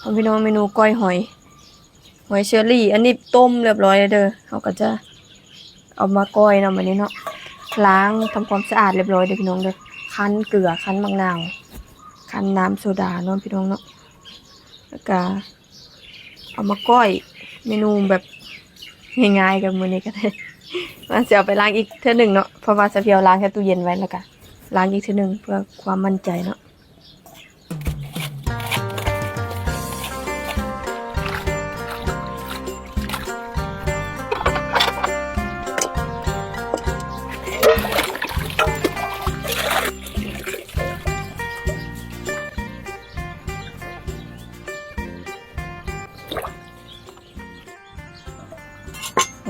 เอาพี่น้องเมนูก้อยหอย หอยเชอรี่ อันนี้ต้มเรียบร้อยแล้วเด้อเขาก็จะเอามาก้อยเนาะวันนี้เนาะล้างทำความสะอาดเรียบร้อยเด้อพี่น้องเด้อคั้นเกลือคั้นมะนาวคั้นน้ำโซดาเนาะพี่น้องเนาะแล้วก็เอามาก้อยเมนูแบบง่ายๆกับมือนี้ก็ได้มันจะเอาไปล้างอีกเท่าหนึ่งเนาะเพราะว่าสเพียวล้างแค่ตู้เย็นไว้แล้วก็ล้างอีกเท่าหนึ่งเพื่อความมั่นใจเนาะ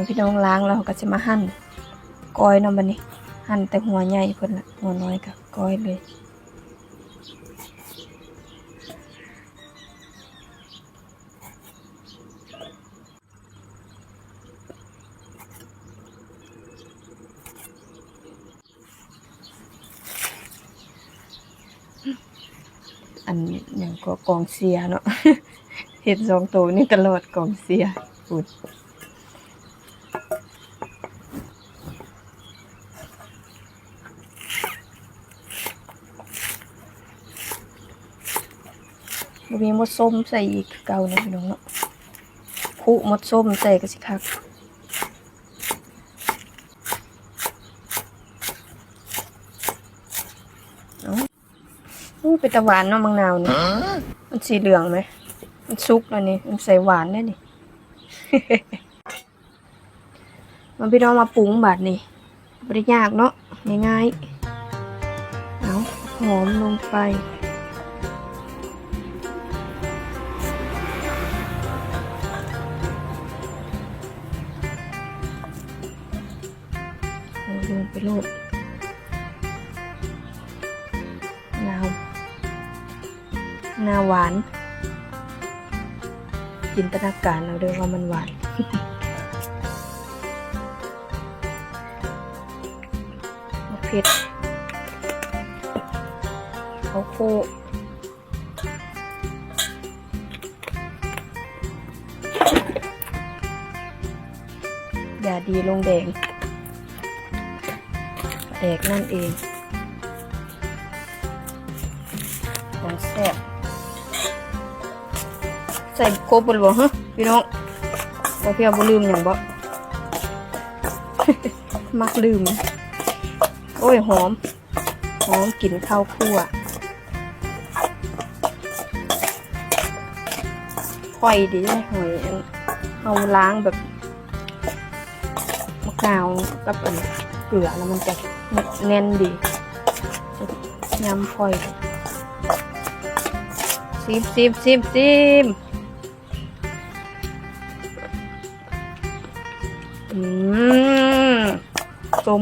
พี่น้องล้างแล้วก็จะมาหั่นก้อยเนาะบัดนี้ หั่นแต่หัวใหญ่เพิ่นละหัวน้อยกับก้อยเลยอันอย่างก็กองเสียเนาะเห็ดสองตัวนี่ตลอดกองเสียพูด บ่มีมดส้มใส่อีกคือเก่านะพี่น้องเนาะคุมดส้มใส่ก็สิคักเอ้าอู้เป็นตะหวานเนาะมังนาวนี่มันสีเหลืองไหม มันสุกแล้วนี่ มันใส่หวานได้นี่ มันพี่น้องมาปรุงบาดนี่บ่ได้ยากเนาะง่ายๆ เอาหอมลงไป ลงไปโลดนาวนาหวาน จินตนาการเราเด้อว่ามันหวานมะเผ็ดข้าวโพดยาดีลงแดง แดกนั่นเองมันแซ่บใส่ครบบนบ่ฮะพี่น้องบ่เพียวบ่ลืมอย่างบ่ มักลืม โอ้ย หอม หอมกลิ่นข้าวคั่วค่อยดีหอยเอาล้างแบบ มะนาวกับอันเกลือแล้วมันจะแน่นดียำพลอยซิมซิมซิมซิมอืมส้ม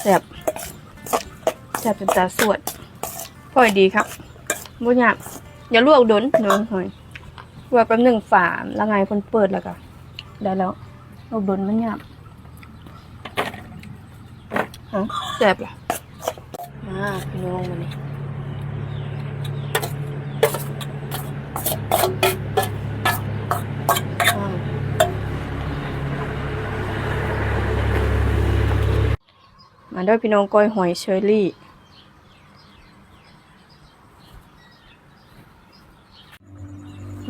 แซ่บแซ่บเป็นตาสวดพลอยดีครับบุญยากอย่าลวกโดนเนาะหอยลวกแป๊บหนึ่งฝาแล้วไงคนเปิดแล้วก็ ได้แล้วลูกดนมันหยาบฮะแซ่บเหรอมาพี่น้องมานี่อ้าวมาด้วยพี่น้องก้อยหอยเชอรี่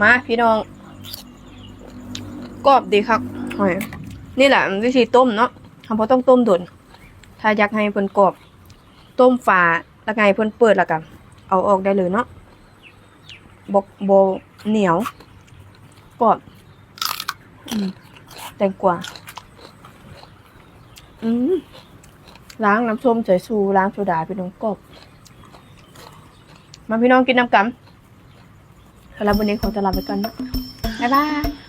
มาพี่น้อง กรอบดีครับหอยนี่แหละวิธีต้มเนาะทำเพราะต้องต้มด่วนถ้าอยากให้เพิ่นกรอบ ต้มฝาแล้วไงเพิ่นเปิดแล้วกันเอาออกได้เลยเนาะบกโบเหนียวกรอบแตงกวาอืมล้างน้ำส้มใส่ซูล้างโซดาพี่น้องกบมาพี่น้องกินน้ำกันสำหรับวันนี้ขอตวลาไปก่อนนะบ๊ายบาย